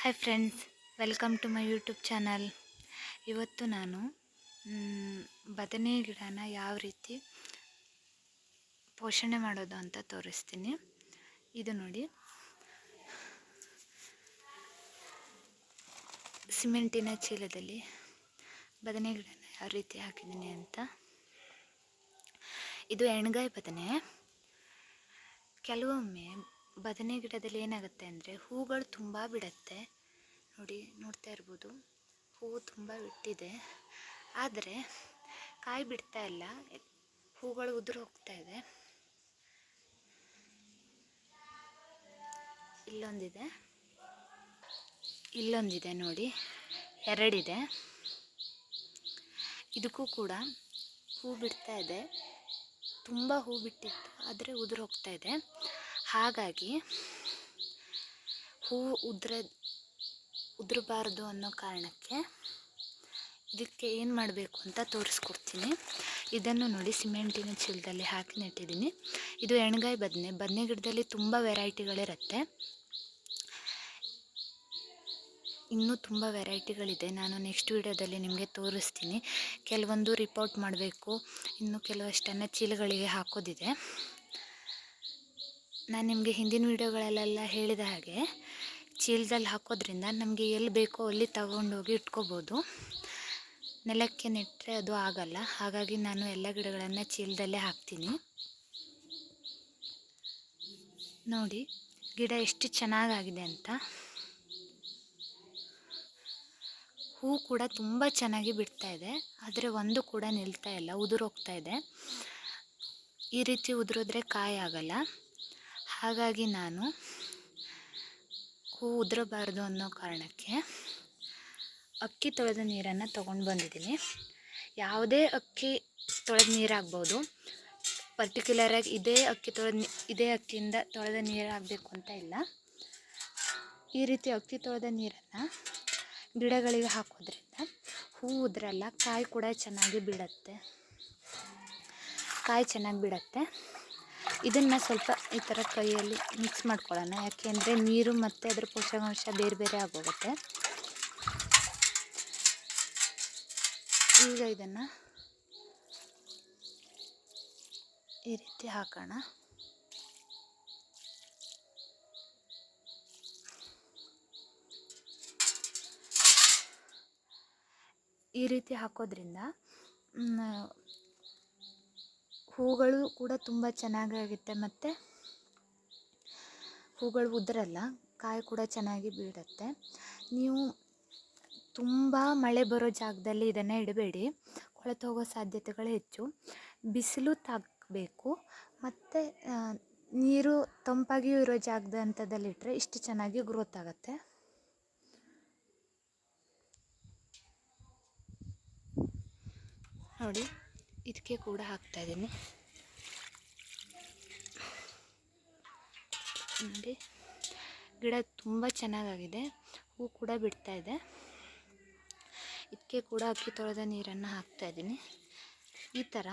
Hi friends welcome to my YouTube channel ಇವತ್ತು ನಾನು ಬದನೆ ಗಿಡನ ಯಾವ ರೀತಿ ಪೋಷಣೆ ಮಾಡೋದು ಅಂತ ತೋರಿಸ್ತೀನಿ. ಇದು ನೋಡಿ. ಸಿಮೆಂಟಿನ ಚೀಲದಲ್ಲಿ ಬದನೆ ಗಿಡನ ಯಾವ ರೀತಿ ಹಾಕಿದ್ದೀನಿ ಅಂತ. ಇದು ಎಣ್ಗಾಯಿ ಬದನೆ. ಕೆಲವೊಮ್ಮೆ ಬದನೆ ಗಿಡದಲ್ಲಿ ಏನಾಗುತ್ತೆ ಅಂದರೆ ಹೂಗಳು ತುಂಬ ಬಿಡುತ್ತೆ. ನೋಡಿ, ನೋಡ್ತಾ ಇರ್ಬೋದು. ಹೂವು ತುಂಬ ಬಿಟ್ಟಿದೆ. ಆದರೆ ಕಾಯಿ ಬಿಡ್ತಾ ಇಲ್ಲ. ಹೂಗಳು ಉದುರು ಹೋಗ್ತಾ ಇದೆ. ಇಲ್ಲೊಂದಿದೆ. ಇಲ್ಲೊಂದಿದೆ ನೋಡಿ. ಎರಡಿದೆ. ಇದಕ್ಕೂ ಕೂಡ ಹೂ ಬಿಡ್ತಾ ಇದೆ. ತುಂಬ ಹೂ ಬಿಟ್ಟಿತ್ತು, ಆದರೆ ಉದುರು ಹೋಗ್ತಾ ಇದೆ. ಹಾಗಾಗಿ ಹೂ ಉದ್ರ, ಉದುರಬಾರ್ದು ಅನ್ನೋ ಕಾರಣಕ್ಕೆ ಇದಕ್ಕೆ ಏನು ಮಾಡಬೇಕು ಅಂತ ತೋರಿಸ್ಕೊಡ್ತೀನಿ. ಇದನ್ನು ನೋಡಿ ಸಿಮೆಂಟಿನ ಚೀಲದಲ್ಲಿ ಹಾಕಿ ನೆಟ್ಟಿದ್ದೀನಿ. ಇದು ಎಣ್ಗಾಯಿ ಬದನೆ. ಬದನೆ ಗಿಡದಲ್ಲಿ ತುಂಬ ವೆರೈಟಿಗಳಿರುತ್ತೆ. ಇನ್ನೂ ತುಂಬ ವೆರೈಟಿಗಳಿದೆ. ನಾನು ನೆಕ್ಸ್ಟ್ ವಿಡಿಯೋದಲ್ಲಿ ನಿಮಗೆ ತೋರಿಸ್ತೀನಿ. ಕೆಲವೊಂದು ರಿಪೋರ್ಟ್ ಮಾಡಬೇಕು. ಇನ್ನು ಕೆಲವಷ್ಟನ್ನು ಚೀಲಗಳಿಗೆ ಹಾಕೋದಿದೆ. ನಾನು ನಿಮಗೆ ಹಿಂದಿನ ವೀಡಿಯೋಗಳಲ್ಲೆಲ್ಲ ಹೇಳಿದ ಹಾಗೆ ಚೀಲದಲ್ಲಿ ಹಾಕೋದ್ರಿಂದ ನಮಗೆ ಎಲ್ಲಿ ಬೇಕೋ ಅಲ್ಲಿ ತಗೊಂಡೋಗಿ ಇಟ್ಕೋಬೋದು. ನೆಲಕ್ಕೆ ನೆಟ್ಟರೆ ಅದು ಆಗಲ್ಲ. ಹಾಗಾಗಿ ನಾನು ಎಲ್ಲ ಗಿಡಗಳನ್ನು ಚೀಲದಲ್ಲೇ ಹಾಕ್ತೀನಿ. ನೋಡಿ, ಗಿಡ ಎಷ್ಟು ಚೆನ್ನಾಗಾಗಿದೆ ಅಂತ. ಹೂ ಕೂಡ ತುಂಬ ಚೆನ್ನಾಗಿ ಬಿಡ್ತಾ ಇದೆ. ಆದರೆ ಒಂದು ಕೂಡ ನಿಲ್ತಾ ಇಲ್ಲ, ಉದುರೋಗ್ತಾ ಇದೆ. ಈ ರೀತಿ ಉದುರಿದ್ರೆ ಕಾಯಿ ಆಗಲ್ಲ. ಹಾಗಾಗಿ ನಾನು ಹೂ ಉದುರಬಾರ್ದು ಅನ್ನೋ ಕಾರಣಕ್ಕೆ ಅಕ್ಕಿ ತೊಳೆದ ನೀರನ್ನು ತೊಗೊಂಡು ಬಂದಿದ್ದೀನಿ. ಯಾವುದೇ ಅಕ್ಕಿ ತೊಳೆದ ನೀರಾಗ್ಬೋದು. ಪರ್ಟಿಕ್ಯುಲರಾಗಿ ಇದೇ ಅಕ್ಕಿ ತೊಳೆದ ಇದೇ ಅಕ್ಕಿಯಿಂದ ತೊಳೆದ ನೀರಾಗಬೇಕು ಅಂತ ಇಲ್ಲ. ಈ ರೀತಿ ಅಕ್ಕಿ ತೊಳೆದ ನೀರನ್ನು ಗಿಡಗಳಿಗೆ ಹಾಕೋದ್ರಿಂದ ಹೂ ಉದ್ರಲ್ಲ, ಕಾಯಿ ಕೂಡ ಚೆನ್ನಾಗಿ ಬಿಡುತ್ತೆ. ಕಾಯಿ ಚೆನ್ನಾಗಿ ಬಿಡುತ್ತೆ. ಇದನ್ನು ಸ್ವಲ್ಪ ಈ ಥರ ಕೈಯಲ್ಲಿ ಮಿಕ್ಸ್ ಮಾಡ್ಕೊಳ್ಳೋಣ. ಯಾಕೆಂದರೆ ನೀರು ಮತ್ತು ಅದ್ರ ಪೋಷಕಾಂಶ ಬೇರೆ ಬೇರೆ ಆಗೋಗುತ್ತೆ. ಈಗ ಇದನ್ನು ಈ ರೀತಿ ಹಾಕೋಣ. ಈ ರೀತಿ ಹಾಕೋದ್ರಿಂದ ಹೂಗಳು ಕೂಡ ತುಂಬ ಚೆನ್ನಾಗಾಗುತ್ತೆ ಮತ್ತು ಹೂಗಳು ಉದುರಲ್ಲ, ಕಾಯಿ ಕೂಡ ಚೆನ್ನಾಗಿ ಬೀಳುತ್ತೆ. ನೀವು ತುಂಬ ಮಳೆ ಬರೋ ಜಾಗದಲ್ಲಿ ಇದನ್ನು ಇಡಬೇಡಿ, ಕೊಳೆತು ಹೋಗೋ ಸಾಧ್ಯತೆಗಳು ಹೆಚ್ಚು. ಬಿಸಿಲು ತಾಗಬೇಕು, ಮತ್ತು ನೀರು ತಂಪಾಗಿಯೂ ಇರೋ ಜಾಗದ ಅಂಥದ್ದಲ್ಲಿಟ್ಟರೆ ಇಷ್ಟು ಚೆನ್ನಾಗಿ ಗ್ರೋತ್ ಆಗುತ್ತೆ. ನೋಡಿ. ಇದಕ್ಕೆ ಕೂಡ ಹಾಕ್ತಾ ಇದ್ದೀನಿ. ನೋಡಿ, ಗಿಡ ತುಂಬ ಚೆನ್ನಾಗಾಗಿದೆ. ಹೂ ಕೂಡ ಬಿಡ್ತಾ ಇದೆ. ಇದಕ್ಕೆ ಕೂಡ ಅಕ್ಕಿ ತೊಳೆದ ನೀರನ್ನು ಹಾಕ್ತಾ ಇದ್ದೀನಿ. ಈ ಥರ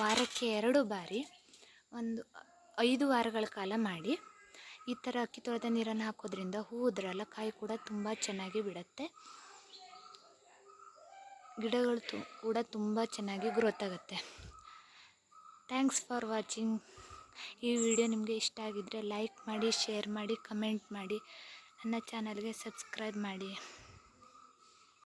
ವಾರಕ್ಕೆ ಎರಡು ಬಾರಿ ಒಂದು ಐದು ವಾರಗಳ ಕಾಲ ಮಾಡಿ ಈ ಥರ ಅಕ್ಕಿ ತೊಳೆದ ನೀರನ್ನು ಹಾಕೋದ್ರಿಂದ ಹೂ ಉದ್ರಲ್ಲ, ಕಾಯಿ ಕೂಡ ತುಂಬ ಚೆನ್ನಾಗಿ ಬಿಡುತ್ತೆ. ಗಿಡಗಳು ತು, ಕೂಡ ತುಂಬ ಚೆನ್ನಾಗಿ ಗ್ರೋತ್ ಆಗುತ್ತೆ. ಥ್ಯಾಂಕ್ಸ್ ಫಾರ್ ವಾಚಿಂಗ್ ಈ ವಿಡಿಯೋ ನಿಮಗೆ ಇಷ್ಟ ಆಗಿದ್ದರೆ ಲೈಕ್ ಮಾಡಿ ಶೇರ್ ಮಾಡಿ ಕಮೆಂಟ್ ಮಾಡಿ. ನನ್ನ ಚಾನಲ್ಗೆ ಸಬ್ಸ್ಕ್ರೈಬ್ ಮಾಡಿ.